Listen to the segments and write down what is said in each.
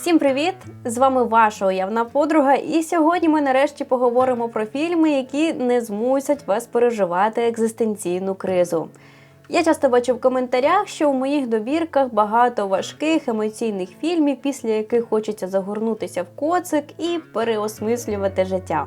Всім привіт! З вами ваша уявна подруга, і сьогодні ми нарешті поговоримо про фільми, які не змусять вас переживати екзистенційну кризу. Я часто бачу в коментарях, що у моїх добірках багато важких емоційних фільмів, після яких хочеться загорнутися в коцик і переосмислювати життя.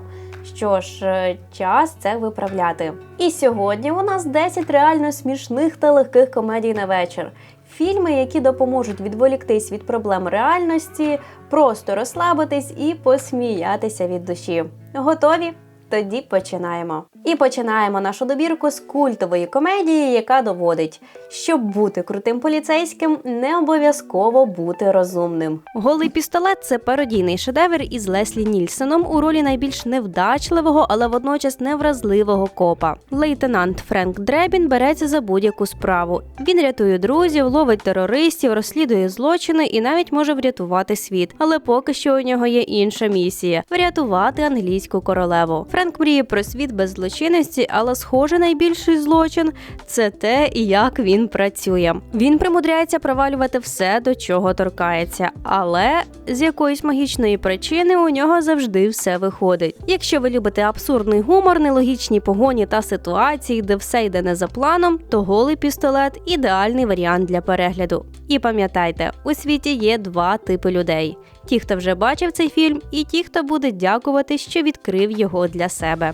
Що ж, е, час це виправляти. І сьогодні у нас 10 реально смішних та легких комедій на вечір. Фільми, які допоможуть відволіктись від проблем реальності, просто розслабитись і посміятися від душі. Готові? Тоді починаємо. І починаємо нашу добірку з культової комедії, яка доводить, щоб бути крутим поліцейським, не обов'язково бути розумним. Голий пістолет це пародійний шедевр із Леслі Нільсоном у ролі найбільш невдачливого, але водночас невразливого копа. Лейтенант Френк Дребін береться за будь-яку справу. Він рятує друзів, ловить терористів, розслідує злочини і навіть може врятувати світ. Але поки що у нього є інша місія врятувати англійську королеву. Френк мріє про світ без злочинності, але схоже, найбільший злочин це те, як він працює. Він примудряється провалювати все, до чого торкається, але з якоїсь магічної причини у нього завжди все виходить. Якщо ви любите абсурдний гумор, нелогічні погоні та ситуації, де все йде не за планом, то голий пістолет ідеальний варіант для перегляду. І пам'ятайте, у світі є два типи людей: ті, хто вже бачив цей фільм, і ті, хто буде дякувати, що відкрив його для себе.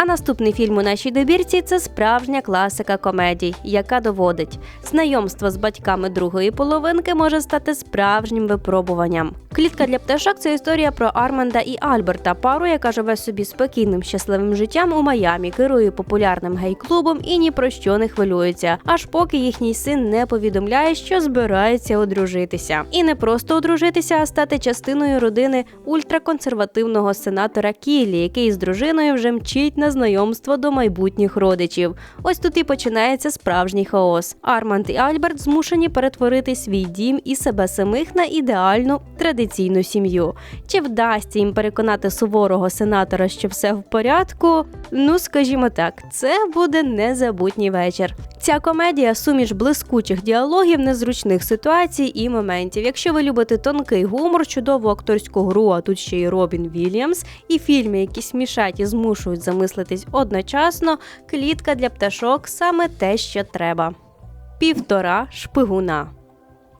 А наступний фільм у нашій добірці це справжня класика комедій, яка доводить, знайомство з батьками другої половинки може стати справжнім випробуванням. Клітка для пташок це історія про Арманда і Альберта, пару, яка живе собі спокійним щасливим життям у Майамі, керує популярним гей-клубом і ні про що не хвилюється, аж поки їхній син не повідомляє, що збирається одружитися. І не просто одружитися, а стати частиною родини ультраконсервативного сенатора Кіллі, який з дружиною вже мчить на знайомство до майбутніх родичів. Ось тут і починається справжній хаос. Арманд і Альберт змушені перетворити свій дім і себе самих на ідеальну традиційну сім'ю. Чи вдасться їм переконати суворого сенатора, що все в порядку? Ну, скажімо так, це буде незабутній вечір. Ця комедія суміш блискучих діалогів, незручних ситуацій і моментів. Якщо ви любите тонкий гумор, чудову акторську гру, а тут ще й Робін Вільямс, і фільми, які смішать і змушують замислитись одночасно, клітка для пташок саме те, що треба. Півтора шпигуна.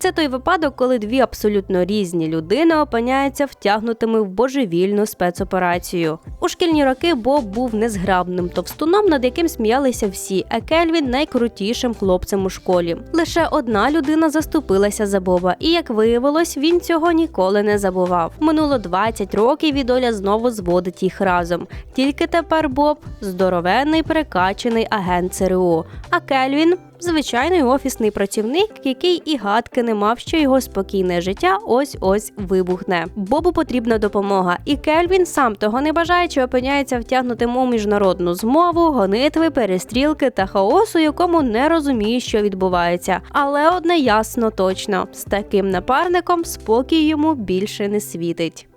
Це той випадок, коли дві абсолютно різні людини опиняються втягнутими в божевільну спецоперацію. У шкільні роки Боб був незграбним товстуном, над яким сміялися всі, а Кельвін найкрутішим хлопцем у школі. Лише одна людина заступилася за Боба, і як виявилось, він цього ніколи не забував. Минуло 20 років і доля знову зводить їх разом. Тільки тепер Боб здоровенний перекачений агент ЦРУ, а Кельвін звичайний офісний працівник, який і гадки не мав, що його спокійне життя ось ось вибухне. Бобу потрібна допомога, і Кельвін, сам того не бажаючи, опиняється втягнутим у міжнародну змову, гонитви, перестрілки та хаосу, якому не розуміє, що відбувається. Але одне ясно точно: з таким напарником спокій йому більше не світить.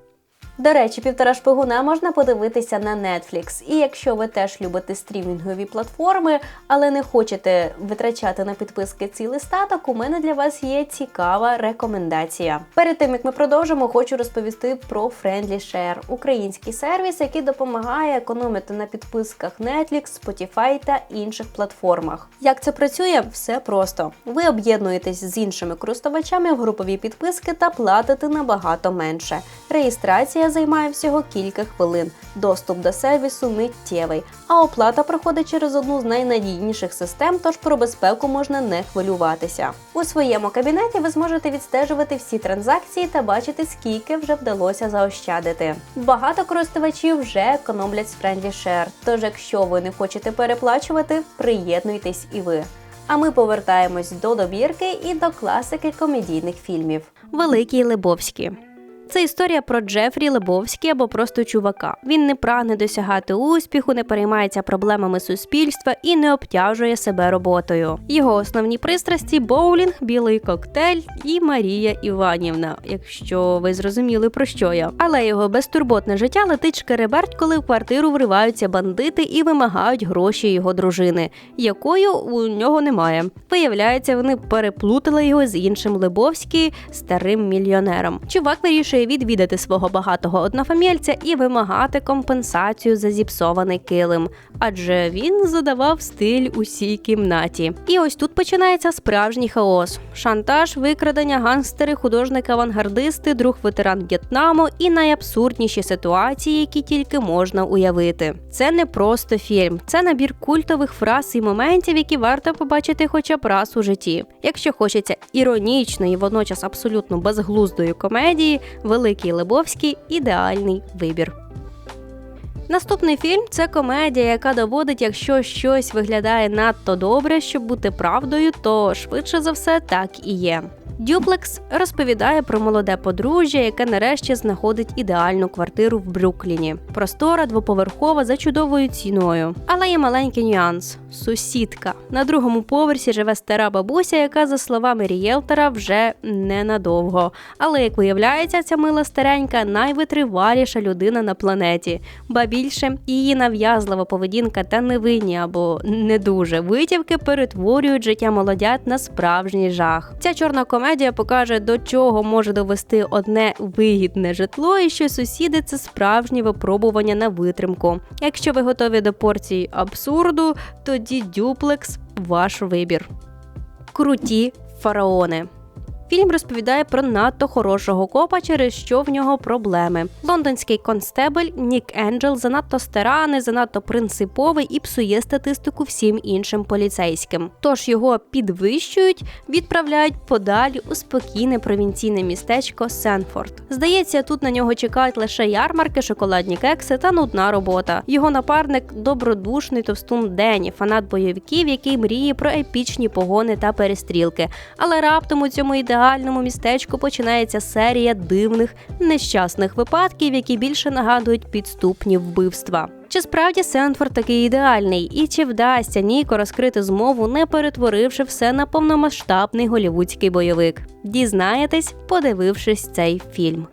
До речі, півтора шпигуна можна подивитися на Netflix. І якщо ви теж любите стрімінгові платформи, але не хочете витрачати на підписки цілий статок, у мене для вас є цікава рекомендація. Перед тим як ми продовжимо, хочу розповісти про Friendly Share – український сервіс, який допомагає економити на підписках Netflix, Spotify та інших платформах. Як це працює? Все просто. Ви об'єднуєтесь з іншими користувачами в групові підписки та платите набагато менше. Реєстрація займає всього кілька хвилин. Доступ до сервісу миттєвий, а оплата проходить через одну з найнадійніших систем, тож про безпеку можна не хвилюватися. У своєму кабінеті ви зможете відстежувати всі транзакції та бачити, скільки вже вдалося заощадити. Багато користувачів вже економлять з Friendly тож якщо ви не хочете переплачувати, приєднуйтесь і ви. А ми повертаємось до добірки і до класики комедійних фільмів. Великий Лебовський. Це історія про Джефрі Лебовський або просто чувака. Він не прагне досягати успіху, не переймається проблемами суспільства і не обтяжує себе роботою. Його основні пристрасті боулінг, білий коктейль і Марія Іванівна, якщо ви зрозуміли про що я. Але його безтурботне життя летить шкереберть, коли в квартиру вриваються бандити і вимагають гроші його дружини, якою у нього немає. Виявляється, вони переплутали його з іншим Лебовський старим мільйонером. Чувак вирішує відвідати свого багатого однофамільця і вимагати компенсацію за зіпсований килим, адже він задавав стиль усій кімнаті. І ось тут починається справжній хаос: шантаж, викрадення, гангстери, художник-авангардисти, друг ветеран В'єтнаму і найабсурдніші ситуації, які тільки можна уявити. Це не просто фільм, це набір культових фраз і моментів, які варто побачити хоча б раз у житті. Якщо хочеться іронічної, водночас абсолютно безглуздої комедії, Великий Лебовський ідеальний вибір. Наступний фільм це комедія, яка доводить, якщо щось виглядає надто добре, щоб бути правдою, то швидше за все так і є. Дюплекс розповідає про молоде подружжя, яке нарешті знаходить ідеальну квартиру в Брюкліні. Простора, двоповерхова за чудовою ціною. Але є маленький нюанс: сусідка. На другому поверсі живе стара бабуся, яка, за словами рієлтора, вже ненадовго. Але як виявляється, ця мила старенька найвитриваліша людина на планеті. Ба більше її нав'язлива поведінка та невинні або не дуже витівки перетворюють життя молодят на справжній жах. Ця чорна комедія покаже, до чого може довести одне вигідне житло, і що сусіди це справжні випробування на витримку. Якщо ви готові до порції абсурду, тоді дюплекс ваш вибір. Круті фараони. Фільм розповідає про надто хорошого копа, через що в нього проблеми. Лондонський констебель Нік Енджел занадто стараний, занадто принциповий і псує статистику всім іншим поліцейським. Тож його підвищують, відправляють подалі у спокійне провінційне містечко Сенфорд. Здається, тут на нього чекають лише ярмарки, шоколадні кекси та нудна робота. Його напарник добродушний товстун Дені, фанат бойовиків, який мріє про епічні погони та перестрілки. Але раптом у цьому ідеалі ідеальному містечку починається серія дивних нещасних випадків, які більше нагадують підступні вбивства. Чи справді Сенфорд такий ідеальний, і чи вдасться Ніко розкрити змову, не перетворивши все на повномасштабний голівудський бойовик? Дізнаєтесь, подивившись цей фільм.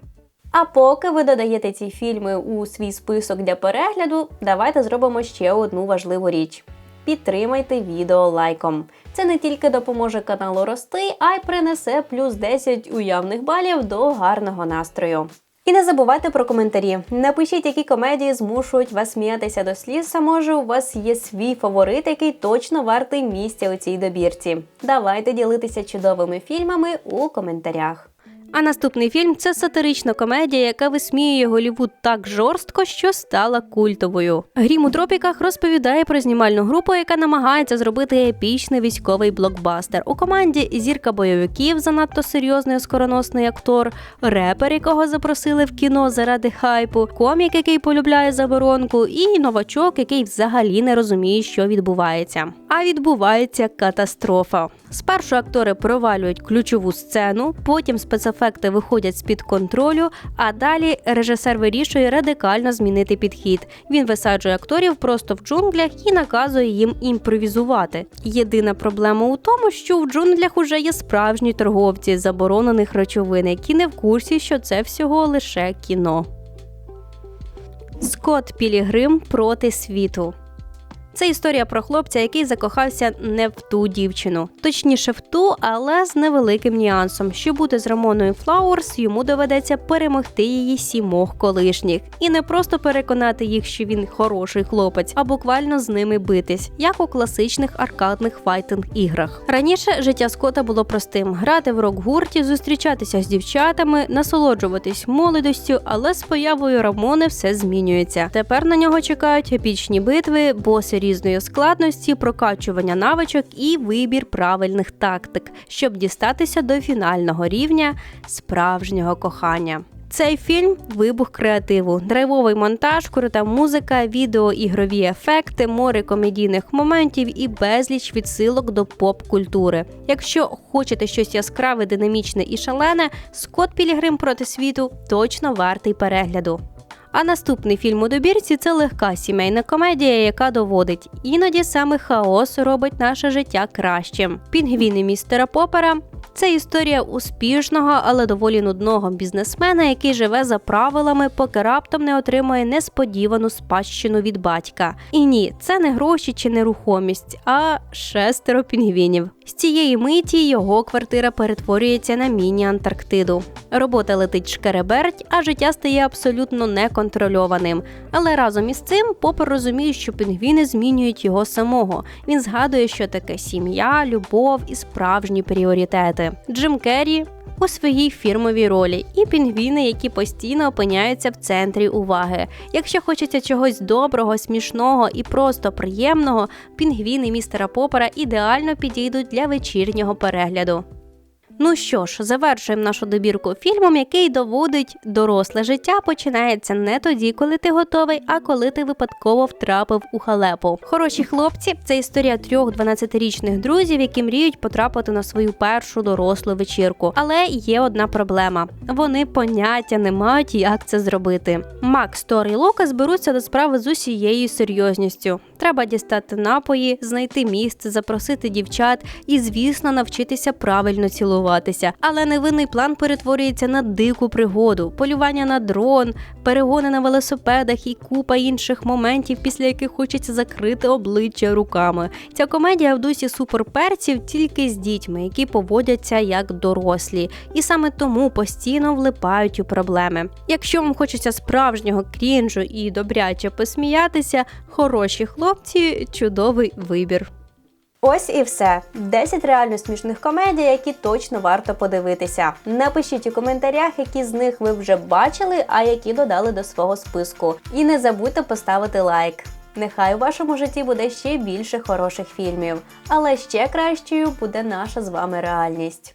А поки ви додаєте ці фільми у свій список для перегляду, давайте зробимо ще одну важливу річ підтримайте відео лайком. Це не тільки допоможе каналу рости, а й принесе плюс 10 уявних балів до гарного настрою. І не забувайте про коментарі. Напишіть, які комедії змушують вас сміятися до сліз, а може у вас є свій фаворит, який точно вартий місця у цій добірці. Давайте ділитися чудовими фільмами у коментарях. А наступний фільм це сатирична комедія, яка висміює Голівуд так жорстко, що стала культовою. Грім у тропіках розповідає про знімальну групу, яка намагається зробити епічний військовий блокбастер. У команді зірка бойовиків, занадто серйозний скороносний актор, репер, якого запросили в кіно заради хайпу, комік, який полюбляє заборонку, і новачок, який взагалі не розуміє, що відбувається. А відбувається катастрофа. Спершу актори провалюють ключову сцену, потім спецефекти виходять з під контролю, а далі режисер вирішує радикально змінити підхід. Він висаджує акторів просто в джунглях і наказує їм імпровізувати. Єдина проблема у тому, що в джунглях уже є справжні торговці заборонених речовин, які не в курсі, що це всього лише кіно. Скотт Пілігрим проти світу. Це історія про хлопця, який закохався не в ту дівчину, точніше в ту, але з невеликим нюансом. Щоб бути з Рамоною Флауерс, йому доведеться перемогти її сімох колишніх і не просто переконати їх, що він хороший хлопець, а буквально з ними битись, як у класичних аркадних файтинг-іграх. Раніше життя Скота було простим: грати в рок-гурті, зустрічатися з дівчатами, насолоджуватись молодостю, але з появою Рамони все змінюється. Тепер на нього чекають епічні битви, боси різної складності, прокачування навичок і вибір правильних тактик, щоб дістатися до фінального рівня справжнього кохання. Цей фільм вибух креативу, драйвовий монтаж, крута музика, відео, ігрові ефекти, море комедійних моментів і безліч відсилок до поп-культури. Якщо хочете щось яскраве, динамічне і шалене, Скот Пілігрим проти світу точно вартий перегляду. А наступний фільм у добірці це легка сімейна комедія, яка доводить іноді саме хаос робить наше життя кращим. Пінгвіни містера Попера це історія успішного, але доволі нудного бізнесмена, який живе за правилами, поки раптом не отримує несподівану спадщину від батька. І ні, це не гроші чи нерухомість, а шестеро пінгвінів. З цієї миті його квартира перетворюється на міні-Антарктиду. Робота летить шкереберть, а життя стає абсолютно неконтрольованим. Але разом із цим Попер розуміє, що пінгвіни змінюють його самого. Він згадує, що таке сім'я, любов і справжні пріоритети. Джим Керрі у своїй фірмовій ролі, і пінгвіни, які постійно опиняються в центрі уваги. Якщо хочеться чогось доброго, смішного і просто приємного, пінгвіни містера Попера ідеально підійдуть для вечірнього перегляду. Ну що ж, завершуємо нашу добірку фільмом, який доводить доросле життя починається не тоді, коли ти готовий, а коли ти випадково втрапив у халепу. Хороші хлопці це історія трьох 12-річних друзів, які мріють потрапити на свою першу дорослу вечірку. Але є одна проблема: вони поняття не мають, як це зробити. Макс, Тор і Лука зберуться до справи з усією серйозністю. Треба дістати напої, знайти місце, запросити дівчат і, звісно, навчитися правильно цілуватися. Але невинний план перетворюється на дику пригоду, полювання на дрон, перегони на велосипедах і купа інших моментів, після яких хочеться закрити обличчя руками. Ця комедія в дусі суперперців тільки з дітьми, які поводяться як дорослі, і саме тому постійно влипають у проблеми. Якщо вам хочеться справжнього крінжу і добряче посміятися, хороші хлопці чудовий вибір. Ось і все. 10 реально смішних комедій, які точно варто подивитися. Напишіть у коментарях, які з них ви вже бачили, а які додали до свого списку. І не забудьте поставити лайк. Нехай у вашому житті буде ще більше хороших фільмів, але ще кращою буде наша з вами реальність.